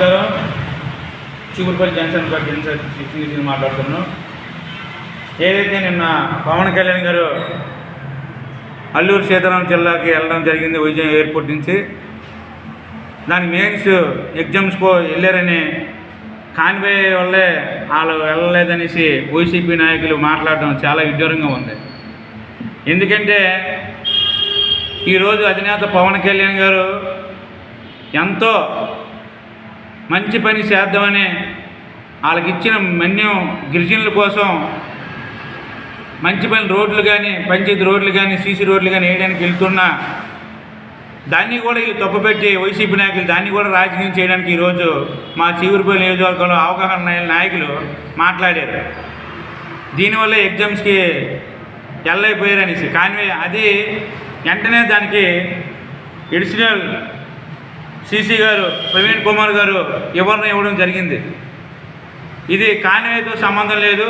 నమస్కారం Chigurupalli junction party incharge మాట్లాడుతున్నాం. ఏదైతే నిన్న పవన్ కళ్యాణ్ గారు అల్లూరు సీతారాం జిల్లాకి వెళ్ళడం జరిగింది విజయం ఎయిర్పోర్ట్ నుంచి దాని మెయిన్స్ ఎగ్జామ్స్కో వెళ్ళారని కాన్వే వల్లే వాళ్ళు వెళ్ళలేదనేసి వైసీపీ నాయకులు మాట్లాడడం చాలా విడ్డూరంగా ఉంది. ఎందుకంటే ఈరోజు అధినేత పవన్ కళ్యాణ్ గారు ఎంతో మంచి పని చేద్దామని వాళ్ళకి ఇచ్చిన మన్యం గిరిజనుల కోసం మంచి పని రోడ్లు కానీ పంచాయతీ రోడ్లు కానీ సీసీ రోడ్లు కానీ వేయడానికి వెళ్తున్నా దాన్ని కూడా వీళ్ళు తప్పుపెట్టి వైసీపీ నాయకులు దాన్ని కూడా రాజకీయం చేయడానికి ఈరోజు మా చీవురుపల్లి నియోజకవర్గంలో అవగాహన నాయకులు మాట్లాడారు. దీనివల్ల ఎగ్జామ్స్కి ఎల్లైపోయారు అనేసి కానీ అది వెంటనే దానికి ఎడిషనల్ సీసీ గారు ప్రవీణ్ కుమార్ గారు వివరణ ఇవ్వడం జరిగింది. ఇది కాన్వేతో సంబంధం లేదు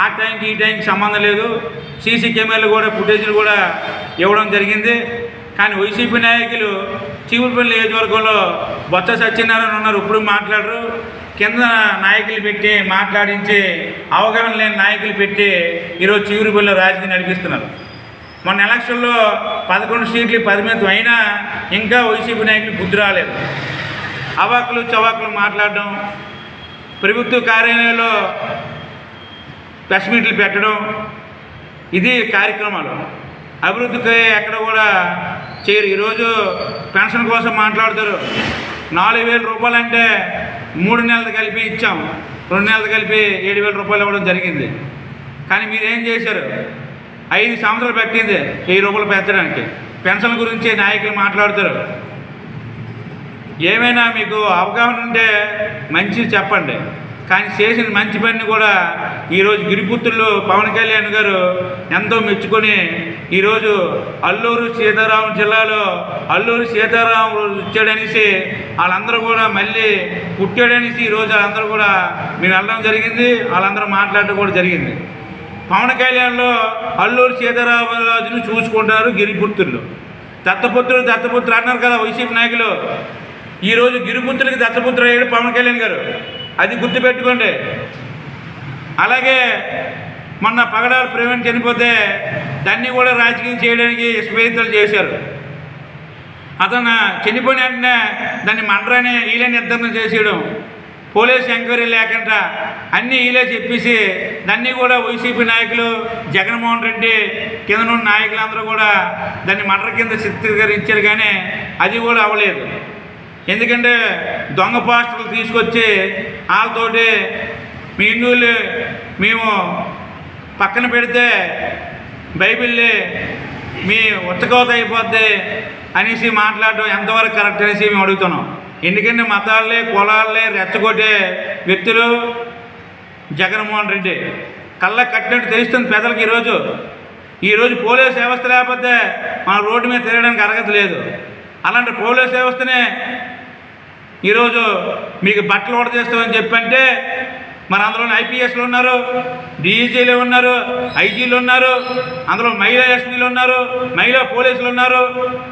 ఆ టైంకి ఈ టైంకి సంబంధం లేదు సీసీ కెమెరాలు కూడా ఫుటేజీలు కూడా ఇవ్వడం జరిగింది. కానీ వైసీపీ నాయకులు చీవులపల్లి నియోజకవర్గంలో బొత్స సత్యనారాయణ ఉన్నారు ఇప్పుడు మాట్లాడరు. కింద నాయకులు పెట్టి మాట్లాడించి అవగాహన లేని నాయకులు పెట్టి ఈరోజు చీవులపల్లిలో రాజకీయం నడిపిస్తున్నారు. మొన్న ఎలక్షన్లో పదకొండు సీట్లు పరిమితం అయినా ఇంకా వైసీపీ నాయకులు బుద్ధి రాలేదు. అవాకులు చవాకులు మాట్లాడడం ప్రభుత్వ కార్యాలయంలో ప్రెస్ మీట్లు పెట్టడం ఇది కార్యక్రమాలు. అభివృద్ధికి ఎక్కడ కూడా చేయరు. ఈరోజు పెన్షన్ కోసం మాట్లాడతారు. నాలుగు వేల రూపాయలు అంటే మూడు నెలలు కలిపి ఇచ్చాం. రెండు నెలలు కలిపి ఏడు వేల రూపాయలు ఇవ్వడం జరిగింది. కానీ మీరేం చేశారు? ఐదు సంవత్సరాలు పెట్టింది వెయ్యి రూపాయలు పెంచడానికి. పెన్షన్ గురించి నాయకులు మాట్లాడతారు. ఏమైనా మీకు అవగాహన ఉంటే మంచిది చెప్పండి. కానీ చేసిన మంచి పని కూడా ఈరోజు గిరిపుత్రులు పవన్ కళ్యాణ్ గారు ఎంతో మెచ్చుకొని ఈరోజు అల్లూరు సీతారాం జిల్లాలో అల్లూరు సీతారాం వచ్చాడనేసి వాళ్ళందరూ కూడా మళ్ళీ పుట్టాడనేసి ఈరోజు వాళ్ళందరూ కూడా మీరు వెళ్ళడం జరిగింది. వాళ్ళందరూ మాట్లాడడం కూడా జరిగింది. పవన్ కళ్యాణ్లో అల్లూరు సీతారామరాజును చూసుకుంటారు గిరిపుత్రులు. దత్తపుత్రుడు దత్తపుత్రుడు అన్నారు కదా వైసీపీ నాయకులు. ఈరోజు గిరిపుత్రులకి దత్తపుత్రుడు అయ్యాడు పవన్ కళ్యాణ్ గారు. అది గుర్తుపెట్టుకోండి. అలాగే మొన్న పగడాలు ప్రేమని చనిపోతే దాన్ని కూడా రాజకీయం చేయడానికి స్నేహితులు చేశారు. అతను చనిపోయిన వెంటనే దాన్ని మండరాని వీళ్ళే నిర్ధారణ చేసేయడం పోలీస్ ఎంక్వైరీ లేకుండా అన్నీ ఈలే చెప్పేసి దాన్ని కూడా వైసీపీ నాయకులు జగన్మోహన్ రెడ్డి కింద ఉన్న నాయకులందరూ కూడా దాన్ని మర్ర కింద చిత్రీకరించారు కానీ అది కూడా అవ్వలేదు. ఎందుకంటే దొంగ పాస్టర్లు తీసుకొచ్చి వాళ్ళతోటి మీ హిందువులు మేము పక్కన పెడితే బైబిల్ని మీ ఉచ్చకోత అయిపోద్ది అనేసి మాట్లాడడం ఎంతవరకు కరెక్ట్ అనేసి మేము అడుగుతున్నాం. ఎందుకంటే మతాలే కులాలే రెచ్చగొట్టే వ్యక్తులు జగన్మోహన్ రెడ్డి. కళ్ళ కట్టినట్టు తెలుస్తుంది పెద్దలకి ఈరోజు. ఈరోజు పోలీస్ వ్యవస్థ లేకపోతే మన రోడ్డు మీద తిరగడానికి అర్హత లేదు. అలాంటి పోలీస్ వ్యవస్థనే ఈరోజు మీకు బట్టలు ఓడ చేస్తామని చెప్పంటే మరి అందులో ఐపీఎస్లు ఉన్నారు డీఈజీలు ఉన్నారు ఐజీలు ఉన్నారు అందులో మహిళా ఎస్పీలు ఉన్నారు మహిళా పోలీసులు ఉన్నారు.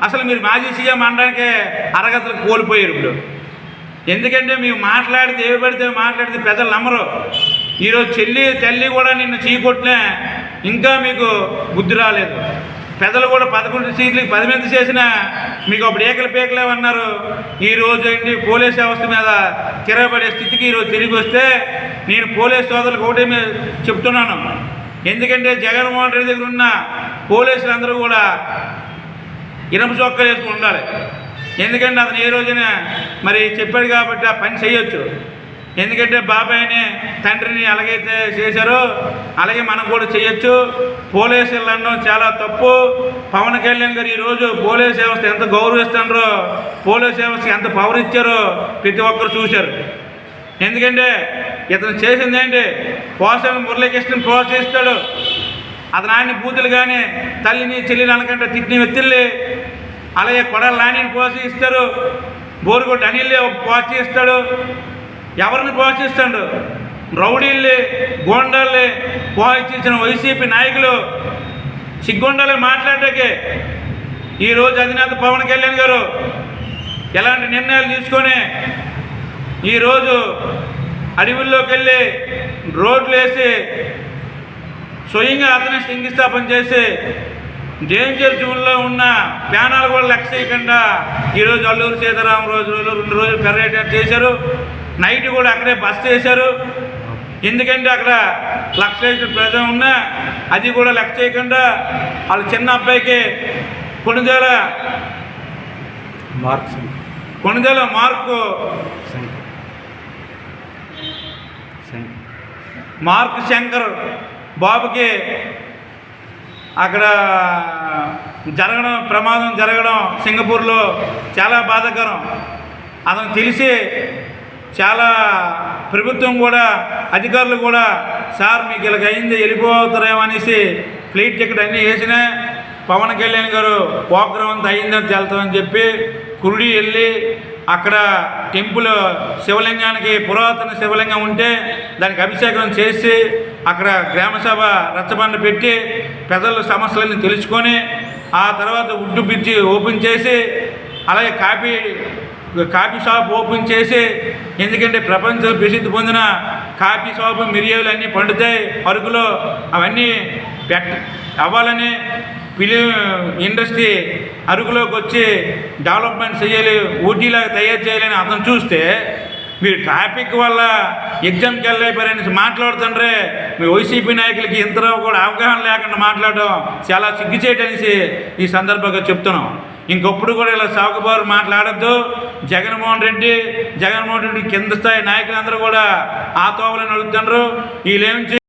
అసలు మీరు మాజీ సీఎం అనడానికి అర్హతలు కోల్పోయారు ఇప్పుడు. ఎందుకంటే మేము మాట్లాడితే ఏవి పడితే మాట్లాడితే ప్రజలు నమ్మరు. ఈరోజు చెల్లి తల్లి కూడా నిన్ను చీకొట్టినా ఇంకా మీకు బుద్ధి రాలేదు. పెద్దలు కూడా పదకొండు సీట్లకి పది మంది చేసినా మీకు అప్పుడు ఏకలు పేకలేమన్నారు ఈ రోజు ఏంటి పోలీస్ వ్యవస్థ మీద తిరగబడే స్థితికి ఈరోజు తిరిగి వస్తే నేను పోలీస్ సోదరులకు ఒకటే మీద చెప్తున్నాను. ఎందుకంటే జగన్మోహన్ రెడ్డి దగ్గర ఉన్న పోలీసులు అందరూ కూడా ఇనప చొక్కా వేసుకుని ఉండాలి. ఎందుకంటే అతను ఏ రోజున మరి చెప్పాడు కాబట్టి ఆ పని చేయొచ్చు. ఎందుకంటే బాబాయ్ని తండ్రిని ఎలాగైతే చేశారో అలాగే మనం కూడా చేయొచ్చు. పోలీసులు అనడం చాలా తప్పు. పవన్ కళ్యాణ్ గారు ఈరోజు పోలీస్ వ్యవస్థ ఎంత గౌరవిస్తున్నారో పోలీస్ వ్యవస్థకి ఎంత పవర్ ఇచ్చారో ప్రతి ఒక్కరు చూశారు. ఎందుకంటే ఇతను చేసింది ఏంటి? పోషణ మురళీకృష్ణని ప్రోత్సహిస్తాడు. అతను ఆయన బూతులు కానీ తల్లిని చెల్లిని అనకంటే తిట్టిన వ్యక్తుల్ని అలాగే కొడలు నానిని ప్రోత్సహిస్తారు. బోరుగొడ్డ అనిల్ని ప్రోత్సహిస్తాడు. ఎవరిని ప్రోత్సహిస్తాడు రౌడీల్ని గోండాల్ని ప్రోత్సహించిన వైసీపీ నాయకులు సిగ్గుండాలి మాట్లాడటానికి. ఈరోజు అధినేత పవన్ కళ్యాణ్ గారు ఎలాంటి నిర్ణయాలు తీసుకొని ఈరోజు అడవుల్లోకి వెళ్ళి రోడ్లు వేసి స్వయంగా అతని శంకుస్థాపన చేసి డేంజర్ జోన్లో ఉన్న ప్యానాలు కూడా లెక్క చేయకుండా ఈరోజు అల్లూరు సీతారామ రోజు రెండు రోజులు పర్యటన చేశారు. నైట్ కూడా అక్కడే బస్ చేశారు. ఎందుకంటే అక్కడ లక్షల ప్రజలు ఉన్నా అది కూడా లెక్క చేయకుండా వాళ్ళ చిన్న అబ్బాయికి మార్క్స్. కొనుగోల మార్కు శంకర్ శంకర్ మార్క్ శంకర్ బాబుకి అక్కడ జరగడం ప్రమాదం జరగడం సింగపూర్లో చాలా బాధాకరం. అతను తెలిసి చాలా ప్రభుత్వం కూడా అధికారులు కూడా సార్ మీకు ఇలాగ అయింది వెళ్ళిపోతారేమో అనేసి ఫ్లైట్ టికెట్ అన్నీ వేసినా పవన్ కళ్యాణ్ గారు ప్రోగ్రాం అంతా అయిందని తెలుతామని చెప్పి కురుడి వెళ్ళి అక్కడ టెంపుల్ శివలింగానికి పురాతన శివలింగం ఉంటే దానికి అభిషేకం చేసి అక్కడ గ్రామసభ రచ్చబండ పెట్టి ప్రజల సమస్యలన్నీ తెలుసుకొని ఆ తర్వాత ఉడ్డు బ్రిడ్జి ఓపెన్ చేసి అలాగే కాపీ కాఫీ షాప్ ఓపెన్ చేసి ఎందుకంటే ప్రపంచం ప్రసిద్ధి పొందిన కాఫీ షాప్ మిరియాలు అన్నీ పండుతాయి అరకులో అవన్నీ పెట్ట అవ్వాలని ఫిలిం ఇండస్ట్రీ అరకులోకి వచ్చి డెవలప్మెంట్ చేయాలి ఊటీలాగా తయారు చేయాలని అతను చూస్తే మీరు ట్రాఫిక్ వల్ల ఎగ్జామ్కి వెళ్ళైపోయారని మాట్లాడుతుండ్రే మీ వైసీపీ నాయకులకి ఇంతలో కూడా అవగాహన లేకుండా మాట్లాడడం చాలా సిగ్గుచేటనేసి ఈ సందర్భంగా చెప్తున్నాం. ఇంకొప్పుడు కూడా ఇలా సాగుబారు మాట్లాడద్దు. జగన్మోహన్ రెడ్డి జగన్మోహన్ రెడ్డి కింద స్థాయి నాయకులందరూ కూడా ఆ తోవలను అడుగుతున్నారు వీళ్ళేమి